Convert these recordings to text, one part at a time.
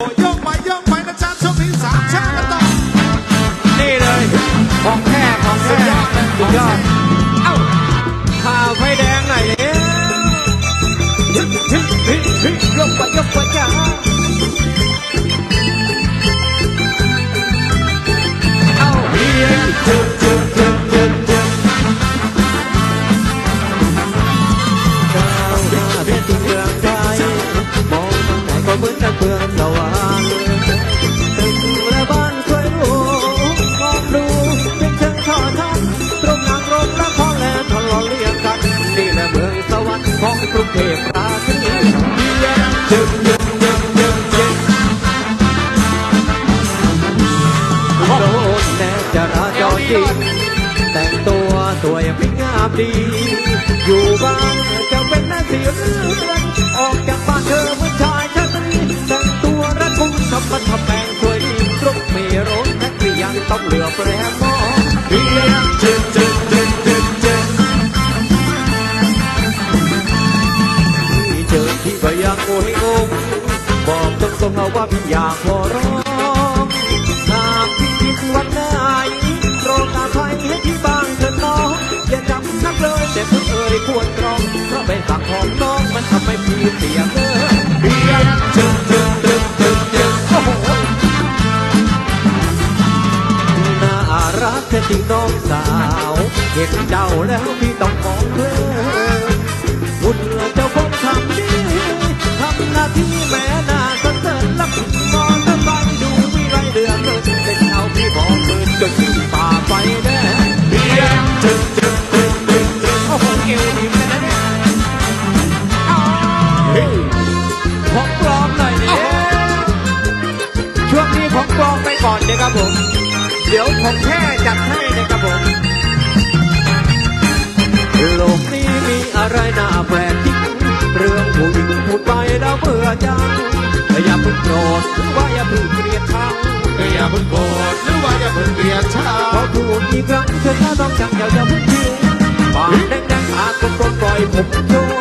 我要买要买那家车凭啥抢？ จริง แต่งตัวสวยไม่งามดี อยู่บ้านจะเป็นแม่สีเรือนออกจากบ้านเธอเหมือนชายชาตรีแต่งตัวระกุมทำมันทำแปลงสวยดีรถเมล์รถแท็กซี่ยังต้องเหลือแปรมองเฮียจึ๊บจึ๊บจึ๊บจึ๊บจึ๊บที่เจอที่ก็ยังโอยงงบอกตรงๆเอาว่าพี่อยากขอร้อง อาภัยให้ที่บ้านเถิดน้องอย่าจำนักเลยแต่เพิ่งเอ่ยควรตรองเพราะใบสั่งของน้องมันทำให้พี่เสียเงินเบียร์จึ๊บจึ๊บจึ๊บจึ๊บจึ๊บโอ้โหน่ารักแท้จริงน้องสาวเห็นเจ้าแล้วพี่ต้องมองเลินบุญเจ้าคงทำดีทำหน้าที่แม่น่าสรรเสริญลัก โอ้โหเอวดีเหมือนกันนะเนี่ยอ้าวของปลอมหน่อยเนี่ยช่วงนี้ของปลอมไปก่อนนะครับผม เดี๋ยวของแท้จัดให้นะครับผมโลกนี้มีอะไรน่าแปลกจริงเรื่องผู้หญิงพูดไปแล้วเบื่อจังอย่าเพิ่งโกรธหรือว่าอย่าเพิ่งเกลียดชัง อย่าเพิ่งโกรธหรือว่าอย่าเพิ่งเกลียดชัพอพูดอีกครั้งเธอถ้าต้องจังอย่าอย่าเพิ่งทิ้งปากแดงๆอากลมๆปล่อยผมโชว์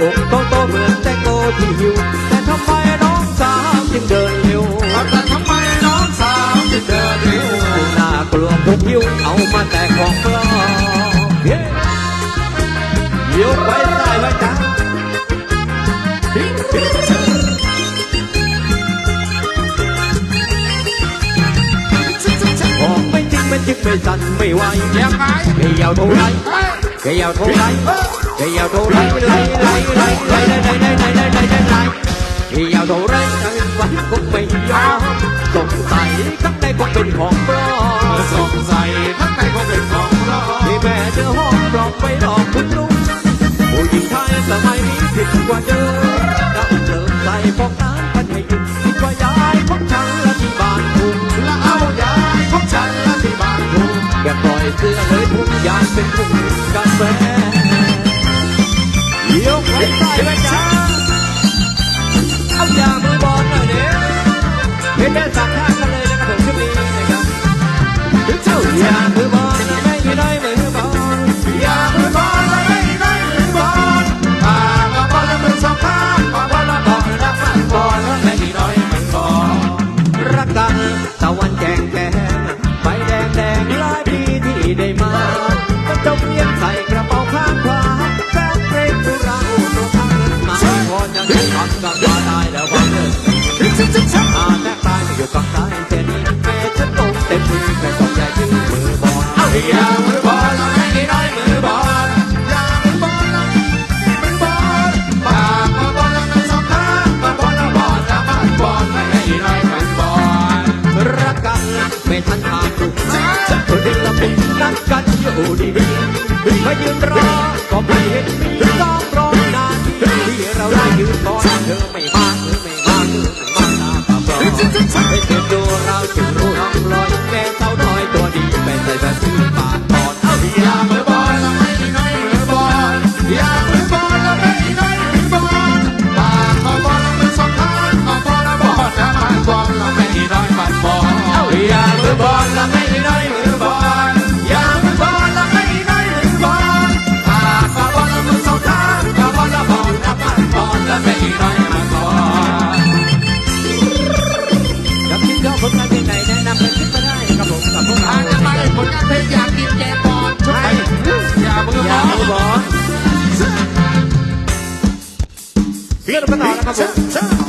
อกโตโตเหมือนแตงโมที่หิวแต่ทำไมน้องสาวจึงเดินเร็วแต่ทำไมน้องสาวจึงเดินเร็วน่ากลัวผมหิวเอามาแต่ของปลอมเย้เดี๋ยวไปได้ไว้จ้า จริงไม่จริงไม่สั่นไม่ไหวยังไงเกี่ยวเท่าไรเฮ้ยเกี่ยวเท่าไรเกี่ยวเท่าไรไรไรไรไรไรไรไรไรไรไรไรไรเกี่ยวเท่าไรใจวันคงไม่ยอมสงสัยข้างในคงเป็นของปลอมสงสัยข้างในคงเป็นของปลอมที่แม่เจอห้องปลอมไปหลอกคุณลุงผู้หญิงไทยสมัยนี้ผิดกว่าเดิมเราเลิกใส่ฟองน้ำพันให้หยุดคิดว่ายายของฉันละที่บ้านคุณแล้วเอายายของฉันละที่บ้านคุณ เครื่องเลยทุกอย่างเป็นทุกกาแฟยกให้ได้ ยืนรอก็ไม่เห็น Cha-cha.